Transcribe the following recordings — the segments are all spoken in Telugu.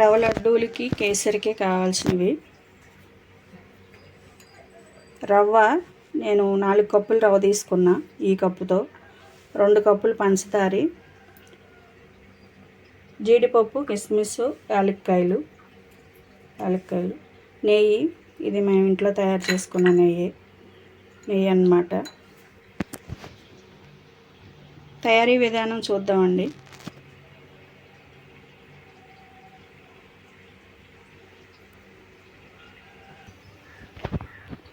రవ్వ లడ్డూలకి కేసరికి కావాల్సినవి. రవ్వ నేను నాలుగు కప్పులు రవ్వ తీసుకున్నా ఈ కప్పుతో. రెండు కప్పులు పంచదారి జీడిపప్పు కిస్మిస్ యాలక్కాయలు. యాలక్కాయలు. నెయ్యి. ఇది మేము ఇంట్లో తయారు చేసుకున్న నెయ్యి. నెయ్యి అన్నమాట. తయారీ విధానం చూద్దామండి.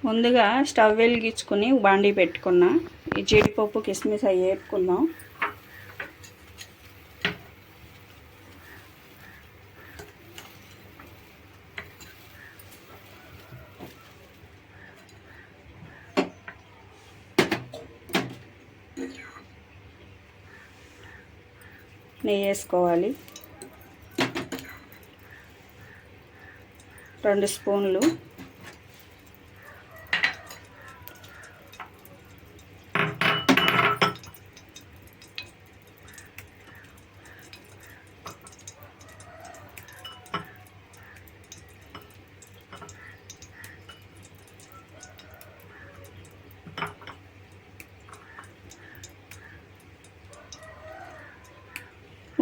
ముందుగా స్టవ్ వెలిగించుకుని బాండీ పెట్టుకున్నా. ఈ జీడిపప్పు కిస్మిస్ అవి వేపుకుందాం. నెయ్యి వేసుకోవాలి. రెండు స్పూన్లు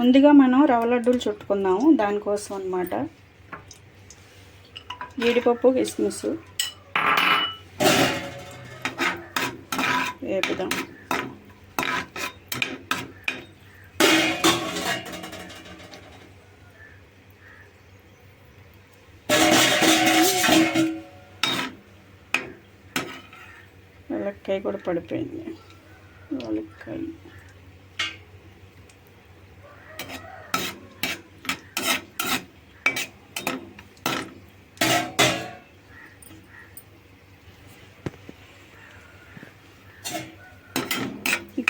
ముందుగా మనం రవ్వ లడ్డూలు చుట్టుకుందాము. దానికోసం అన్నమాట జీడిపప్పు కిస్మిస్ వేపుదాం. వెలక్కాయ కూడా పడిపోయింది. వెలక్కాయ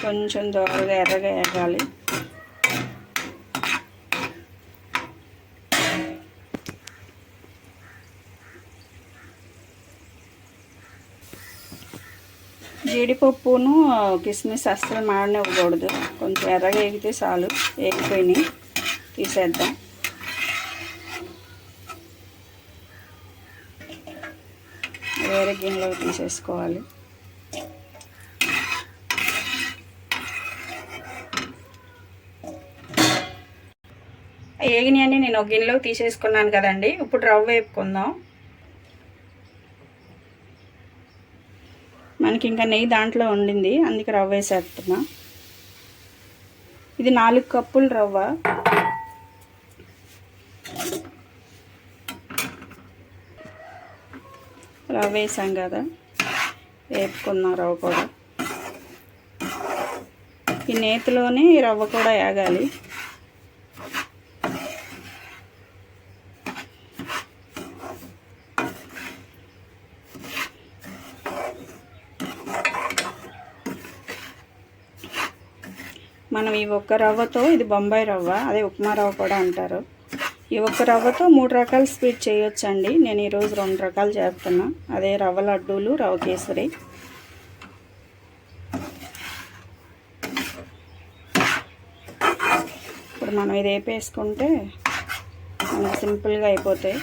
కొంచెం దోరగా ఎర్రగా ఎగాలి జీడిపప్పును కిస్మిస్ అస్సలు మాడనివ్వకూడదు. కొంచెం ఎర్రగా ఎగితే చాలు. వేగిపోయినాయి తీసేద్దాం. వేరే గిన్నెలో తీసేసుకోవాలి. ఏగినాయని నేను ఒక గిన్నెలోకి తీసేసుకున్నాను కదండి. ఇప్పుడు రవ్వ వేపుకుందాం. మనకి ఇంకా నెయ్యి దాంట్లో ఉండింది. అందుకే రవ్వ వేసేస్తున్నా. ఇది నాలుగు కప్పులు రవ్వ. రవ్వ వేసాం కదా. వేపుకుందాం రవ్వ కూడా. ఈ నేతిలోనే ఈ రవ్వ కూడా వేగాలి మనం ఈ ఒక్క రవ్వతో ఇది బొంబాయి రవ్వ అదే ఉప్మా రవ్వ కూడా అంటారు. ఈ ఒక్క రవ్వతో మూడు రకాల స్వీట్ చేయొచ్చండి. నేను ఈరోజు రెండు రకాలు చేస్తున్నా. అదే రవ్వ లడ్డూలు రవ్వ కేసరి. ఇప్పుడు మనం ఇది వేపేసుకుంటే మనకి సింపుల్గా అయిపోతాయి.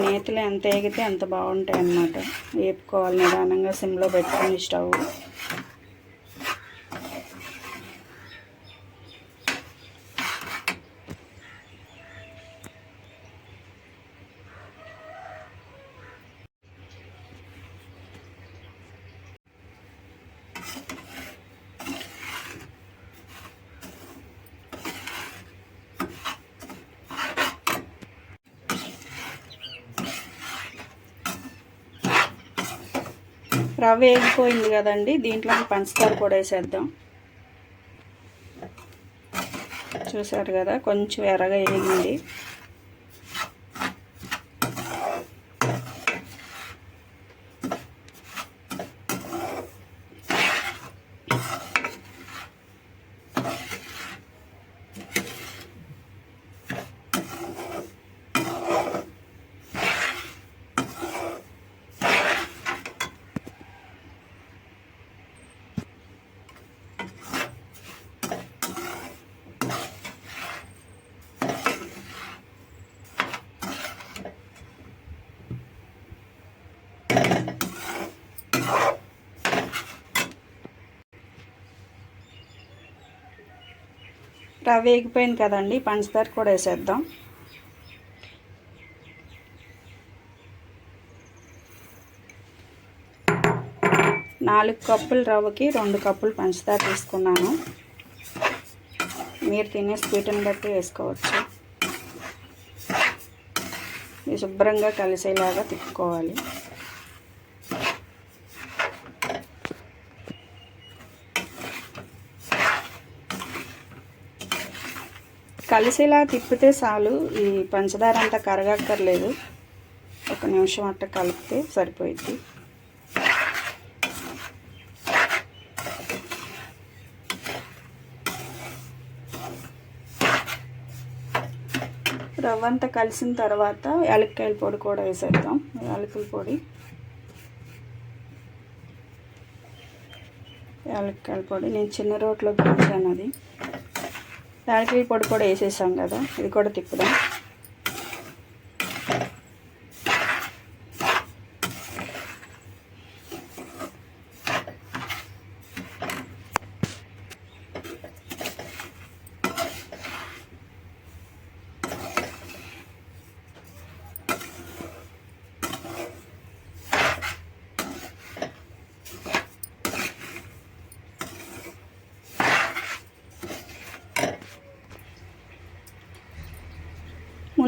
నేతిలో ఎంత ఎగితే అంత బాగుంటాయి అన్నమాట వేపుకోవాలి నిదానంగా సిమ్లో పెట్టుకుని స్టవ్ రవ్వ వేగిపోయింది కదండి దీంట్లో పంచదార కూడా వేసేద్దాం. చూసారు కదా కొంచెం ఎర్రగా వేగింది. రవ్వ వేగిపోయింది కదండి పంచదార కూడా వేసేద్దాం. నాలుగు కప్పులు రవ్వకి రెండు కప్పులు పంచదార తీసుకున్నాను. మీరు తినే స్వీట్ని బట్టి వేసుకోవచ్చు. శుభ్రంగా కలిసేలాగా తిప్పుకోవాలి. కలిసేలా తిప్పితే చాలు. ఈ పంచదార అంతా కరగక్కర్లేదు. ఒక నిమిషం అట్ట కలిపితే సరిపోయిద్ది. రవ్వ అంతా కలిసిన తర్వాత యాలక్కాయల పొడి కూడా వేసేద్దాం. యాలకుల పొడి. యాలక్కాయల పొడి. నేను చిన్న రోట్లో దంచాను అది. యాలకుల పొడి కూడా వేసేసాం కదా ఇది కూడా తిప్పుదాం.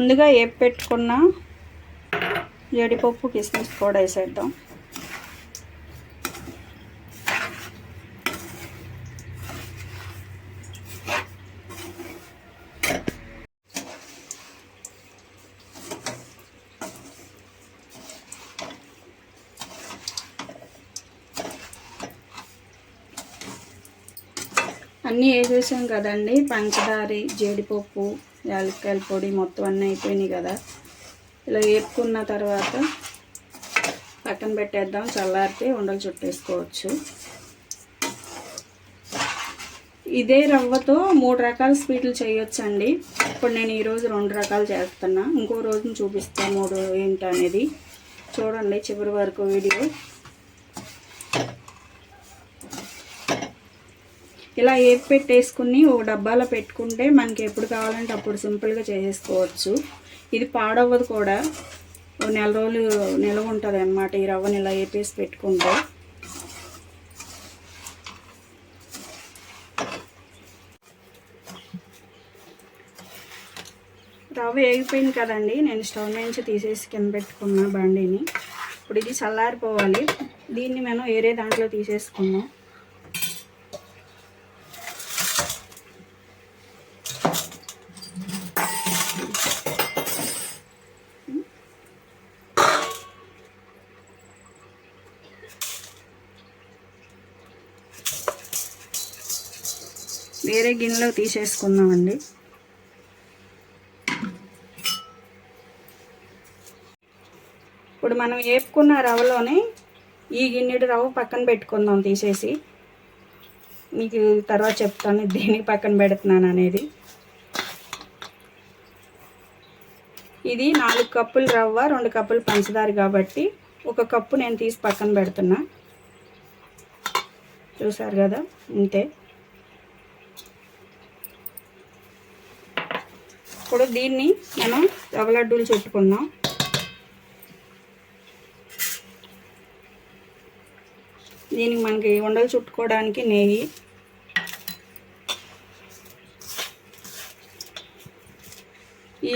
ముందుగా ఏపి పెట్టుకున్న జీడిపప్పు కిస్మిస్ కూడా వేసేద్దాం. అన్నీ వేసేసాం కదండి. పంచదారి జీడిపప్పు యాలక్కాయల పొడి మొత్తం అన్నీ అయిపోయినాయి కదా. ఇలా వేపుకున్న తర్వాత పక్కన పెట్టేద్దాం చల్లారితే ఉండలు చుట్టేసుకోవచ్చు. ఇదే రవ్వతో మూడు రకాల స్వీట్లు చేయొచ్చండి. ఇప్పుడు నేను ఈరోజు రెండు రకాలు చేస్తున్నా. ఇంకో రోజుని చూపిస్తాను మూడు ఏంటి అనేది చూడండి చివరి వరకు వీడియో. ఇలా ఏపి పెట్టేసుకుని ఒక డబ్బాలో పెట్టుకుంటే మనకి ఎప్పుడు కావాలంటే అప్పుడు సింపుల్గా చేసేసుకోవచ్చు. ఇది పాడవ్వదు కూడా. నెల రోజులు నిల్వ ఉంటుంది అనమాట ఈ రవ్వని ఇలా ఏపేసి పెట్టుకుంటే. రవ్వ వేగిపోయింది కదండి. నేను స్టవ్ నుంచి తీసేసి కింద పెట్టుకున్నా బండిని. ఇప్పుడు ఇది చల్లారిపోవాలి. దీన్ని మనం వేరే దాంట్లో తీసేసుకున్నాం వేరే గిన్నెలో తీసేసుకుందామండి. ఇప్పుడు మనం వేపుకున్న రవ్వలోనే ఈ గిన్నెడు రవ్వ పక్కన పెట్టుకుందాం తీసేసి. మీకు తర్వాత చెప్తాను దేనికి పక్కన పెడుతున్నాను అనేది. ఇది నాలుగు కప్పులు రవ్వ రెండు కప్పులు పంచదార కాబట్టి ఒక కప్పు నేను తీసి పక్కన పెడుతున్నా. చూసారు కదా? అంతే ఇప్పుడు దీన్ని మనం రవ్వ లడ్డూలు చుట్టుకుందాం. దీనికి మనకి ఉండలు చుట్టుకోవడానికి నెయ్యి.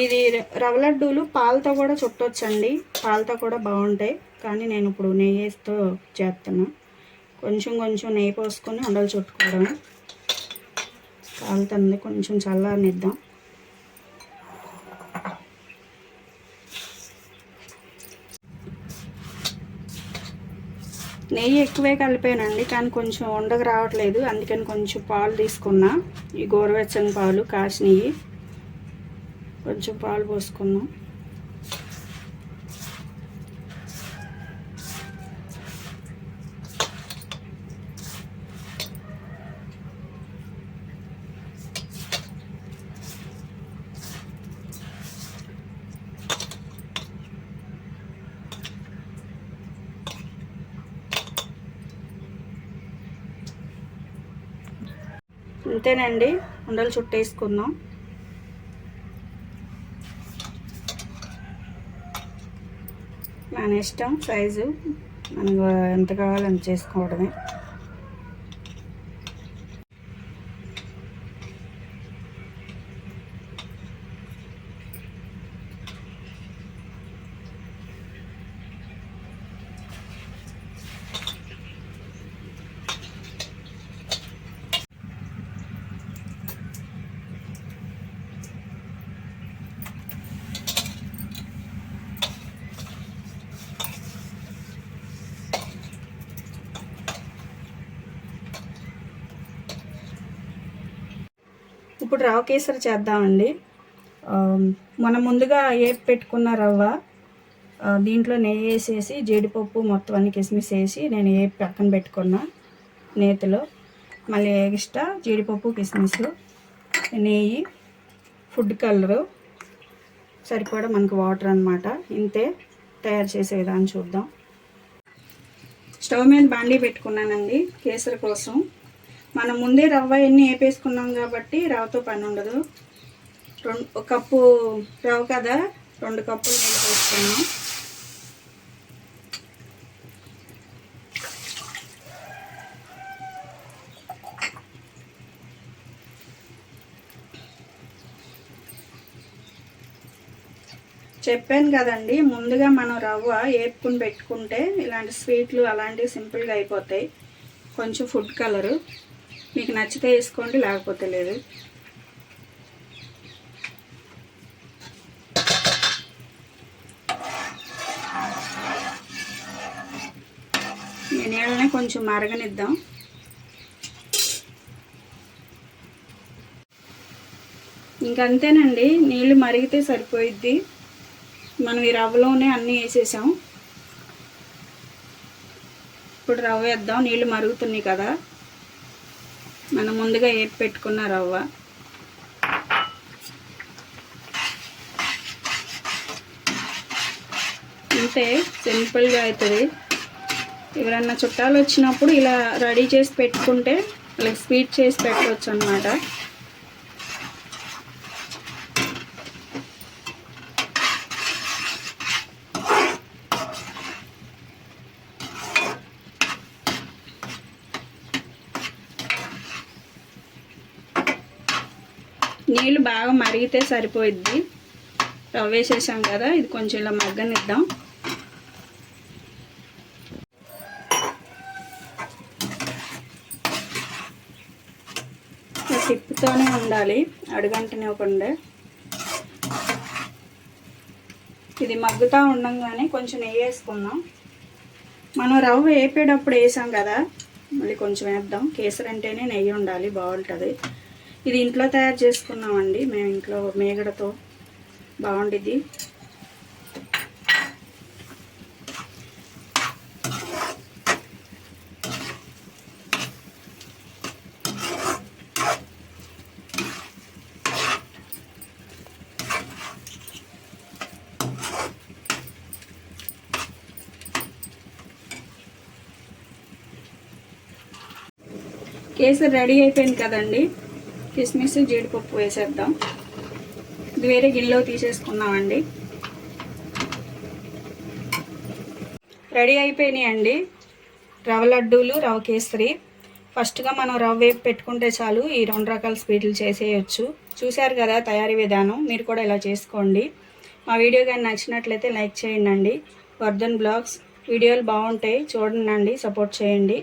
ఇది రవ్వ లడ్డూలు పాలతో కూడా చుట్టొచ్చండి. పాలతో కూడా బాగుంటాయి. కానీ నేను ఇప్పుడు నెయ్యితో చేస్తున్నా కొంచెం కొంచెం నెయ్యి పోసుకొని ఉండలు చుట్టుకోవడం కాలుతుంది కొంచెం చల్లారనిద్దాం. నెయ్యి ఎక్కువే కలిపానండి కానీ కొంచెం ఉండకు రావట్లేదు. అందుకని కొంచెం పాలు తీసుకున్నా. ఈ గోరువెచ్చని పాలు కాసినవి కొంచెం పాలు పోసుకున్నాం. అంతేనండి. ఉండలు చుట్టేసుకుందాం. మన ఇష్టం సైజు మనకు ఎంత కావాలో అంత చేసుకోవడమే. ఇప్పుడు రవ్వ కేసరి చేద్దామండి. మనం ముందుగా ఏపి పెట్టుకున్న రవ్వ దీంట్లో నెయ్యి వేసేసి జీడిపప్పు మొత్తం అన్ని కిస్మిస్ వేసి నేను ఏపి పక్కన పెట్టుకున్నా నేతిలో. మళ్ళీ ఎక్స్ట్రా జీడిపప్పు కిస్మిస్ నెయ్యి ఫుడ్ కలరు. సరిపడా మనకు వాటర్ అన్నమాట. ఇంతే తయారు చేసే విధానం చూద్దాం. స్టవ్ మీద బాండీ పెట్టుకున్నానండి కేసరి కోసం. మనం ముందే రవ్వ ఎన్ని వేపేసుకున్నాం కాబట్టి రవ్వతో పని ఉండదు. రెండు ఒక కప్పు రవ్వ కదా రెండు కప్పులు నీళ్ళు పోసుకున్నాం. చెప్పాను కదండి ముందుగా మనం రవ్వ వేపుకుని పెట్టుకుంటే ఇలాంటి స్వీట్లు అలాంటివి సింపుల్గా అయిపోతాయి. కొంచెం ఫుడ్ కలరు. మీకు నచ్చితే వేసుకోండి లేకపోతే లేదు. నీళ్ళని కొంచెం మరగనిద్దాం. ఇంకంతేనండి నీళ్ళు మరిగితే సరిపోయిద్ది. మనం ఈ రవ్వలోనే అన్నీ వేసేసాం. ఇప్పుడు రవ్వ వేద్దాం నీళ్ళు మరుగుతున్నాయి కదా. మనం ముందుగా ఏ పెట్టుకున్న రవ్వ? అంతే సింపుల్గా అవుతుంది ఎవరన్నా చుట్టాలు వచ్చినప్పుడు ఇలా రెడీ చేసి పెట్టుకుంటే వాళ్ళకి స్వీట్ చేసి పెట్టవచ్చు అనమాట నీళ్ళు బాగా మరిగితే సరిపోయిద్ది. రవ్వ వేసేసాం కదా ఇది కొంచెం ఇలా మగ్గనిద్దాం. ఇలా తిప్పుతూనే ఉండాలి అడుగంటనివ్వకుండా ఇది మగ్గుతూ ఉండంగానే కొంచెం నెయ్యి వేసుకుందాం. మనం రవ్వ వేపేటప్పుడు వేసాం కదా మళ్ళీ కొంచెం వేద్దాం. కేసరి అంటేనే నెయ్యి ఉండాలి బాగుంటుంది. ఇది ఇంట్లో తయారు చేసుకున్నామండి. మేము ఇంట్లో మేగడతో బాగుండిద్ది. కేసరి రెడీ అయిపోయింది కదండి. కిస్మిస్ జీడిపప్పు వేసేద్దాం. ఇది వేరే గిన్నెలో తీసేసుకున్నామండి రెడీ అయిపోయినాయి అండి రవ్వ లడ్డూలు రవ కేసరి. ఫస్ట్గా మనం రవ్వ వేపు పెట్టుకుంటే చాలు ఈ రెండు రకాల స్వీట్లు చేసేయచ్చు. చూశారు కదా తయారీ విధానం? మీరు కూడా ఇలా చేసుకోండి. మా వీడియో కానీ నచ్చినట్లయితే లైక్ చేయండి. వర్ధన్ బ్లాగ్స్. వీడియోలు బాగుంటాయి. చూడండి సపోర్ట్ చేయండి.